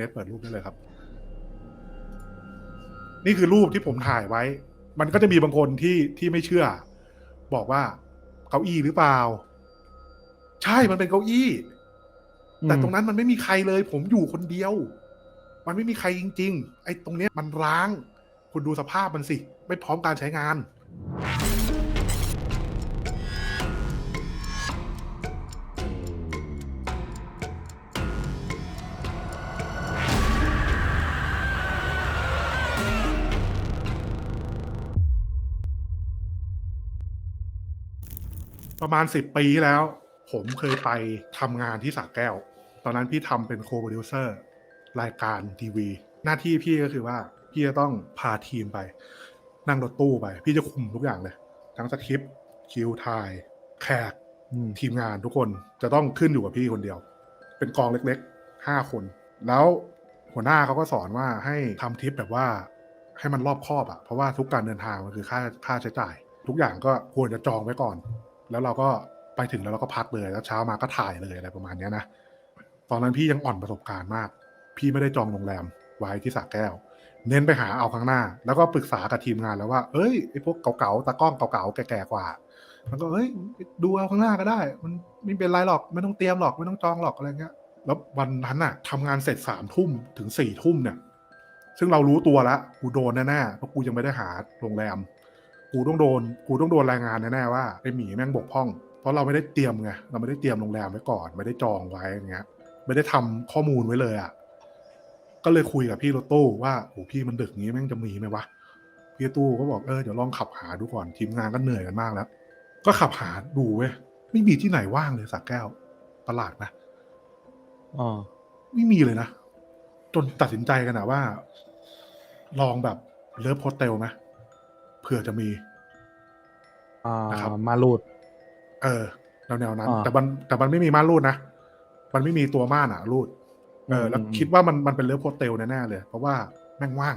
เน็ตเปิดรูปได้เลยครับ นี่คือรูปที่ผมถ่ายไว้ มันก็จะมีบางคนที่ที่ไม่เชื่อ บอกว่าเก้าอี้หรือเปล่า ใช่มันเป็นเก้าอี้ แต่ตรงนั้นมันไม่มีใครเลย ผมอยู่คนเดียว มันไม่มีใครจริง ๆ ไอ้ตรงเนี้ยมันร้าง คุณดูสภาพมันสิ ไม่พร้อมการใช้งาน ประมาณสิบปีที่แล้ว ผมเคยไปทำงานที่สระแก้ว ตอนนั้นพี่ทำเป็นโคโปรดิวเซอร์รายการทีวี หน้าที่พี่ก็คือว่า พี่จะต้องพาทีมไป นั่งรถตู้ไป พี่จะคุมทุกอย่างเลย ทั้งสคริปต์คิวถ่าย แขกอืมทีมงานทุกคนจะต้องขึ้นอยู่กับพี่คนเดียว เป็นกองเล็กๆห้าคน แล้วหัวหน้าเขาก็สอนว่าให้ทำทริปแบบว่าให้มันรอบคอบอะเพราะว่าทุกการเดินทางมันคือค่าค่าใช้จ่าย ทุกอย่างก็ควรจะจองไว้ก่อน แล้วเราก็ไปถึงแล้วเราก็พักเลยแล้วเช้ามาก็ถ่ายเลยอะไรประมาณเนี้ยนะตอนนั้นพี่ยังอ่อนประสบการณ์มาก พี่ไม่ได้จองโรงแรมไว้ที่สระแก้ว เน้นไปหาเอาข้างหน้า แล้วก็ปรึกษากับทีมงานแล้วว่าเอ้ยไอ้พวกเก่าๆตากล้องเก่าๆแก่ๆกว่ามันก็เอ้ยดูเอาข้างหน้าก็ได้ มันไม่เป็นไรหรอกไม่ต้องเตรียมหรอกไม่ต้องจองหรอกอะไรเงี้ยแล้ววันนั้นน่ะทำงานเสร็จสามทุ่มถึงสี่ทุ่มเนี่ย ซึ่งเรารู้ตัวแล้วกูโดนแน่ๆเพราะกูยังไม่ได้หาโรงแรม กูต้องโดน กูต้องโดนรายงานแน่ๆว่าไอหมีแม่งบกพร่อง เพราะเราไม่ได้เตรียมไงเราไม่ได้เตรียมโรงแรมไว้ก่อน ไม่ได้จองไว้อย่างเงี้ย ไม่ได้ทำข้อมูลไว้เลยอะก็เลยคุยกับพี่รถตู้ว่าโอ้พี่มันดึกงี้แม่งจะมีไหมวะพี่ตู้ก็บอกเออเดี๋ยวลองขับหาดูก่อนทีมงานก็เหนื่อยกันมากแล้ว ก็ขับหาดูเว้ยไม่มีที่ไหนว่างเลยสักแก้วประหลาดนะอ๋อไม่มีเลยนะจนตัดสินใจกันนะว่า ลองแบบเลิฟโฮสเทลไหม เผื่อจะมีอ่านะครับมารูด เออแนวแนวๆนั้นอ่าแต่มันแต่มันไม่มีม่านรูดนะ มันไม่มีตัวม่านอะรูด เออ แล้วอืมคิดว่ามันมันเป็นเลิฟโฮสเทลแน่ๆเลย เพราะว่าแม่งว่าง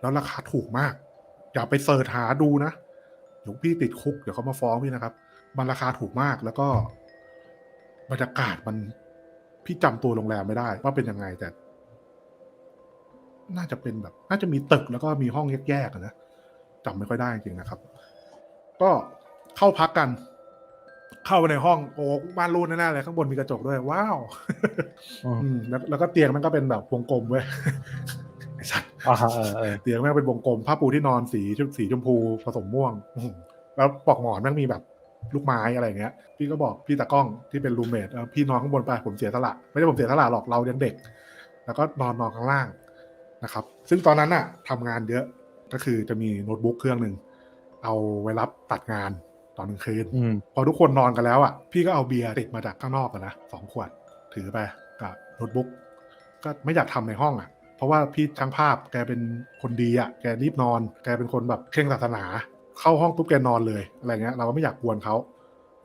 แล้วราคาถูกมาก อย่าไปเสิร์ชหาดูนะเดี๋ยวพี่ติดคุก เดี๋ยวเขามาฟ้องพี่นะครับ มันราคาถูกมากแล้วก็บรรยากาศมันพี่จำตัวโรงแรมไม่ได้ ว่าเป็นยังไงแต่ น่าจะเป็นแบบ น่าจะมีตึกแล้วก็มีห้องแยกๆอะนะ จำไม่ค่อยได้จริงๆนะครับ ก็เข้าพักกัน เข้าไปในห้องโอ้ม่านรูดแน่ๆเลยข้างบนมีกระจกด้วย ว้าวอ๋ออืมแล้วแล้วก็เตียงมันก็เป็นแบบวงกลมเว้ยไอ้สัสอ่าเออเออเตียงแม่งเป็นวงกลมผ้าปูที่นอนสีชมสีชมพูผสมม่วงอื้อหือแล้วปลอกหมอนแม่งมีแบบลูกไม้อะไรอย่างเงี้ย พี่ก็บอกพี่ตากล้องที่เป็นรูมเมทพี่นอนข้างบนไปผมเสียสละ ไม่ได้ผมเสียสละหรอกเรายังเด็ก แล้วก็นอนนอนข้างล่างนะครับ ซึ่งตอนนั้นน่ะทำงานเยอะ ก็คือจะมีโน้ตบุ๊กเครื่องหนึ่งเอาไว้รับตัดงานตอนกลางคืนอืมพอทุกคนนอนกันแล้วอะพี่ก็เอาเบียร์ติดมาจากข้างนอกกันนะสองขวดถือไปกับโน้ตบุ๊กก็ไม่อยากทำในห้องอะ เพราะว่าพี่ช่างภาพแกเป็นคนดีอะแกรีบนอน แกเป็นคนแบบเคร่งศาสนา เข้าห้องปุ๊บแกนอนเลยอะไรเงี้ยเราก็ไม่อยากกวนเขา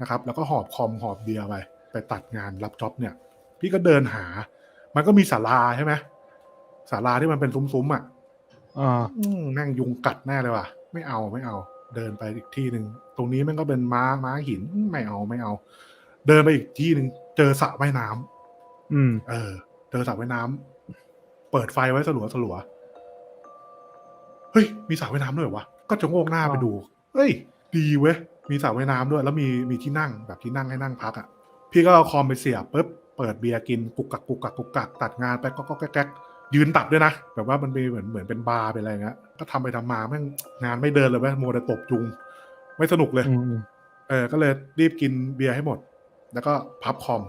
นะครับ แล้วก็หอบคอมหอบเบียร์ไปไปตัดงานรับจ็อบเนี่ย พี่ก็เดินหา มันก็มีศาลาใช่ไหมศาลาที่มันเป็นซุ้มๆอะ อ่าอืมแม่งยุงกัดแน่เลยว่ะ ไม่เอาไม่เอา เดินไปอีกที่หนึ่งตรงนี้แม่งก็เป็นม้าม้าหินไม่เอาไม่เอา เดินไปอีกที่หนึ่งเจอสระว่ายน้ำอืม เออ เจอสระว่ายน้ำเปิดไฟไว้สลัวสลัวเฮ้ยมีสระว่ายน้ำด้วยเหรอวะก็จะโงกหน้าไปดูเฮ้ย ดีเว้ยมีสระว่ายน้ำด้วย แล้วมีมีที่นั่งแบบที่นั่งให้นั่งพักอะพี่ก็เอาคอมไปเสียบปุ๊บเปิดเบียร์กินกุกกักกุกกักกุกกักตัดงานไปก็ก็แก๊กๆ ยืนตัดด้วยนะ แบบว่ามันมีเหมือนเหมือนเป็นบาร์เป็นอะไรเงี้ยก็ทำไปทำมาแม่งงานไม่เดินเลยเว้ยมัวแต่ตบจุง ไม่สนุกเลยอืมอืมเออก็เลยรีบกินเบียร์ให้หมด แล้วก็พับคอม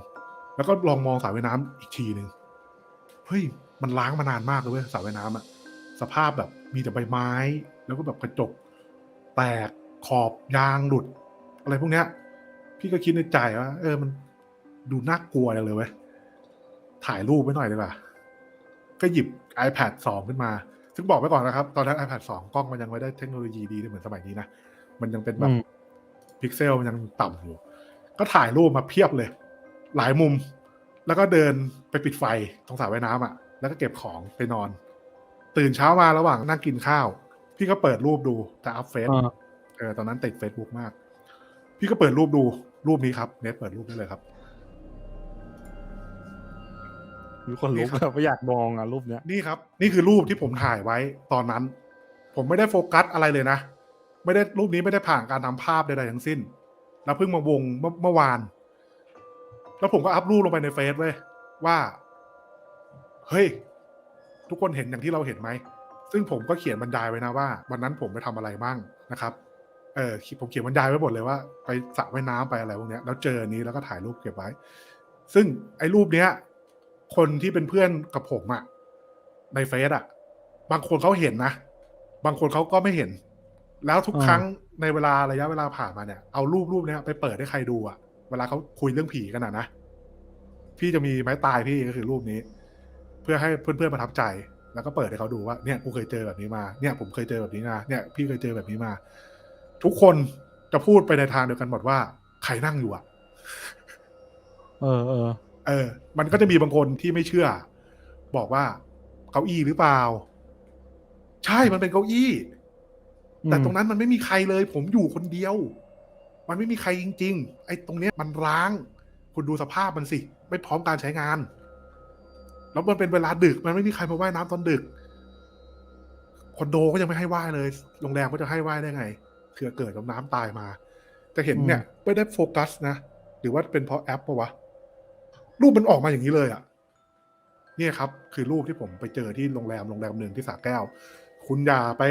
แล้วก็ลองมองสระว่ายน้ำอีกทีหนึ่งเฮ้ยมันล้างมานานมากเลยเว้ยสระว่ายน้ำอะสภาพแบบมีแต่ใบไม้ แล้วก็แบบกระจก แตกขอบยางหลุด อะไรพวกเนี้ย พี่ก็คิดในใจว่าเออมันดูน่ากลัวจังเลยเว้ยถ่ายรูปไว้หน่อยดีกว่า ก็หยิบ iPad 2 ขึ้นมา ซึ่งบอกไว้ก่อนนะครับ ตอนนั้น iPad 2 กล้องมันยังไม่ได้เทคโนโลยีดีเหมือนสมัยนี้นะ มันยังเป็นแบบอืมพิกเซลมันยังต่ำอยู่ ก็ถ่ายรูปมาเพียบเลย หลายมุม แล้วก็เดินไปปิดไฟตรงสระว่ายน้ำอะ แล้วก็เก็บของไปนอน ตื่นเช้ามาระหว่างนั่งกินข้าว พี่ก็เปิดรูปดูจะอัพเฟซอ่าเออตอนนั้นติดเฟซบุ๊กมาก พี่ก็เปิดรูปดูรูปนี้ครับเน็ตเปิดรูปได้เลยครับ มีคนลุกนี่ครับแบบไม่อยากมองอะรูปเนี้ยนี่ครับ นี่คือรูปที่ผมถ่ายไว้ตอนนั้น ผมไม่ได้โฟกัสอะไรเลยนะ ไม่ได้รูปนี้ไม่ได้ผ่านการทำภาพใดๆทั้งสิ้น แล้วเพิ่งมาวงเมื่อเมื่อวาน แล้วผมก็อัพรูปลงไปในเฟซเว้ยว่า เฮ้ย ทุกคนเห็นอย่างที่เราเห็นไหม ซึ่งผมก็เขียนบรรยายไว้นะว่า วันนั้นผมไปทำอะไรบ้างนะครับ เออผมเขียนบรรยายไว้หมดเลยว่า ไปสระว่ายน้ำไปอะไรพวกเนี้ย แล้วเจออันนี้แล้วก็ถ่ายรูปเก็บไว้ ซึ่งไอ้รูปเนี้ย คนที่เป็นเพื่อนกับผมอะในเฟซอะบางคนเขาเห็นนะ บางคนเขาก็ไม่เห็น แล้วทุกครั้งในเวลาระยะเวลาผ่านมาเนี่ยเอารูปรูปเนี้ยไปเปิดให้ใครดูอะเวลาเขาคุยเรื่องผีกันอะนะพี่จะมีไม้ตายพี่ก็คือรูปนี้ เพื่อให้เพื่อนๆประทับใจ แล้วก็เปิดให้เขาดูว่าเนี่ยกูเคยเจอแบบนี้มาเนี่ยผมเคยเจอแบบนี้มาเนี่ยพี่เคยเจอแบบนี้มา ทุกคนจะพูดไปในทางเดียวกันหมดว่าใครนั่งอยู่อะเออเออ เออ มันก็จะมีบางคนที่ไม่เชื่อ บอกว่าเก้าอี้หรือเปล่า ใช่มันเป็นเก้าอี้ แต่ตรงนั้นมันไม่มีใครเลย ผมอยู่คนเดียว มันไม่มีใครจริง ๆ ไอ้ตรงเนี้ยมันร้าง คุณดูสภาพมันสิ ไม่พร้อมการใช้งาน แล้วมันเป็นเวลาดึก มันไม่มีใครมาว่ายน้ำตอนดึกคอนโดก็ยังไม่ให้ว่ายเลย โรงแรมก็จะให้ว่ายได้ไงเผื่อเกิดกับน้ำตายมาแต่เห็นเนี่ย ไม่ได้โฟกัสนะ หรือว่าเป็นเพราะแอปปะวะ รูปมันออกมาอย่างนี้เลยอะ่ะเนี่ยครับ คือรูปที่ผมไปเจอที่โรงแรมโรงแรมหนึ่งที่สระแก้ว คุณอย่าไป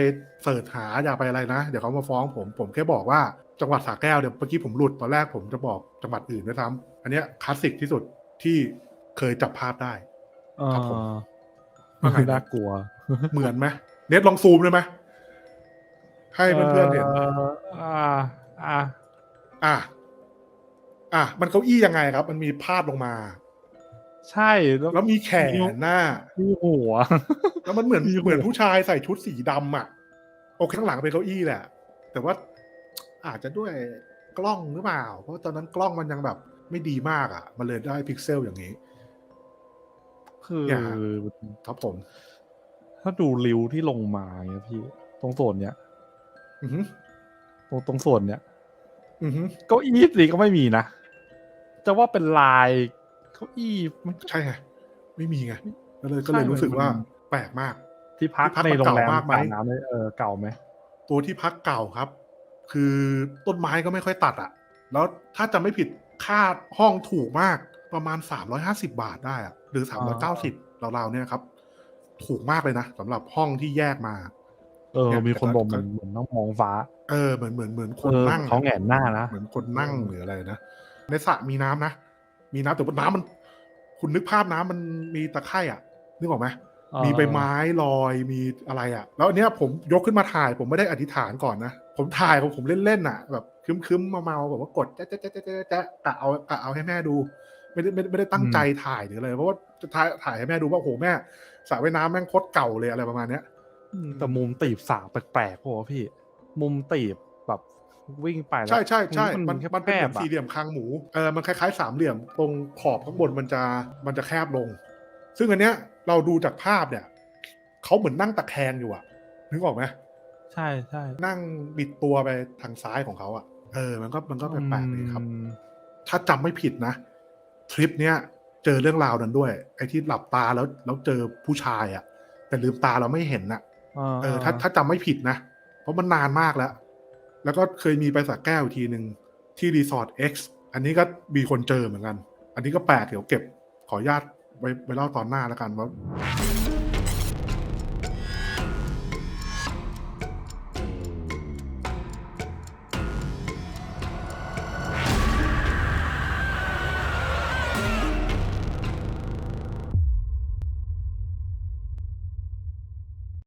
เสิร์ชหาอย่าไปอะไรนะ เดี๋ยวเขามาฟ้องผมผมแค่บอกว่าจังหวัดสระแก้วเดี๋ยวเมื่อกี้ผมหลุดตอนแรกผมจะบอกจังหวัดอื่นด้วยซ้ำอันเนี้ยคลาสสิกที่สุดที่เคยจับภาพได้เอครับผมอว่าไงนะน่ากลัว เหมือนไหมเน็ตลองซูมได้ไหมให้เพื่อนๆเห็นอ่า อ่า อะ อะมันเก้าอี้ยังไงครับ มันมีพาดลงมา ใช่แล้วแล้วมีแขนหน้า มีหัว แล้วมันเหมือนมีหัวเหมือนผู้ชายใส่ชุดสีดำอะโอเคข้างหลังเป็นเก้าอี้แหละ แต่ว่าอาจจะด้วยกล้องหรือเปล่า เพราะตอนนั้นกล้องมันยังแบบไม่ดีมากอะ มันเลยได้พิกเซลอย่างนี้ คือเนี่ยฮะครับผม ถ้าดูริวที่ลงมาเงี้ยพี่ ตรงโซนเนี้ยอือหือตรงตรงส่วนเนี้ยอือหือเก้าอี้สิก็ไม่มีนะ จะว่าเป็นลายเก้าอี้มันใช่ไงไม่มีไงก็เลยก็เลยใช่รู้สึกว่ามันแปลกมาก ที่พักที่พักในมันโรงแรมเก่ามากไหมสระน้ำเนี่ยเออเก่าไหมตัวที่พักเก่าครับ คือต้นไม้ก็ไม่ค่อยตัดอะ่ะ แล้วถ้าจะไม่ผิดค่าห้องถูกมากประมาณ350บาทได้อะ่ะหรือ390ราวๆเนี่ยครับ ถูกมากเลยนะสำหรับห้องที่แยกมา เออเนี่ยมีคนแต่บอกก็เหมือนเหมือนน้องมองฟ้า เออเหมือนเหมือนเหมือนคนเออนั่งเขาแหงนหน้านะเหมือนคนนั่งหรืออะไรนะ ในสระมีน้ำนะ มีน้ำแต่ว่าน้ำมัน คุณนึกภาพน้ำมันมีตะไคร่อะ นึกออกไหมเออมีใบไม้ลอยมีอะไรอะ่ะ แล้วอันเนี้ยผมยกขึ้นมาถ่าย ผมไม่ได้อธิษฐานก่อนนะ ผมถ่ายของผมเล่นๆน่ะ แบบคึมๆเมาๆแบบว่ากดแจ๊ะแจ๊ะแจ๊ะแจ๊ะแจ๊ะแจ๊ะกะเอากะเอาให้แม่ดูไม่ได้ไม่ได้ไม่ได้ตั้งใจถ่ายหรืออะไรเพราะว่าจะถ่ายถ่ายให้แม่ดูว่าโอ้โหแม่สระว่ายน้ำแม่งโคตรเก่าเลยอะไรประมาณเนี้ยแต่มุมตีบสาแปลกๆโหพี่ มุมตีบแบบ วิ่งไปแล้วใช่ใช่ใช่มัมันแคบมันเป็นเหมือนๆอะสี่เหลี่ยมคางหมูเออมันคล้ายๆสามเหลี่ยมตรงขอบข้างบนมันจะมันจะแคบลง ซึ่งอันเนี้ยเราดูจากภาพเนี่ยเขาเหมือนนั่งตะแคงอยู่อะนึกออกไหมใช่ใช่นั่งบิดตัวไปทางซ้ายของเขาอะเออ มันก็มันก็แปลกๆดีครับอืมถ้าจำไม่ผิดนะทริปเนี้ยเจอเรื่องราวนั้นด้วย ไอ้ที่หลับตาแล้วแล้วเจอผู้ชายอะแต่ลืมตาเราไม่เห็นน่ะเออถ้าถ้าจำไม่ผิดนะ เพราะมันนานมากแล้ว แล้วก็เคยมีไปสักแก้วทีหนึ่งที่รีสอร์ท X อันนี้ก็มีคนเจอเหมือนกัน อันนี้ก็แปลกเดี๋ยวเก็บขออนุญาตไว้ไว้เล่าตอนหน้าแล้วกันว่า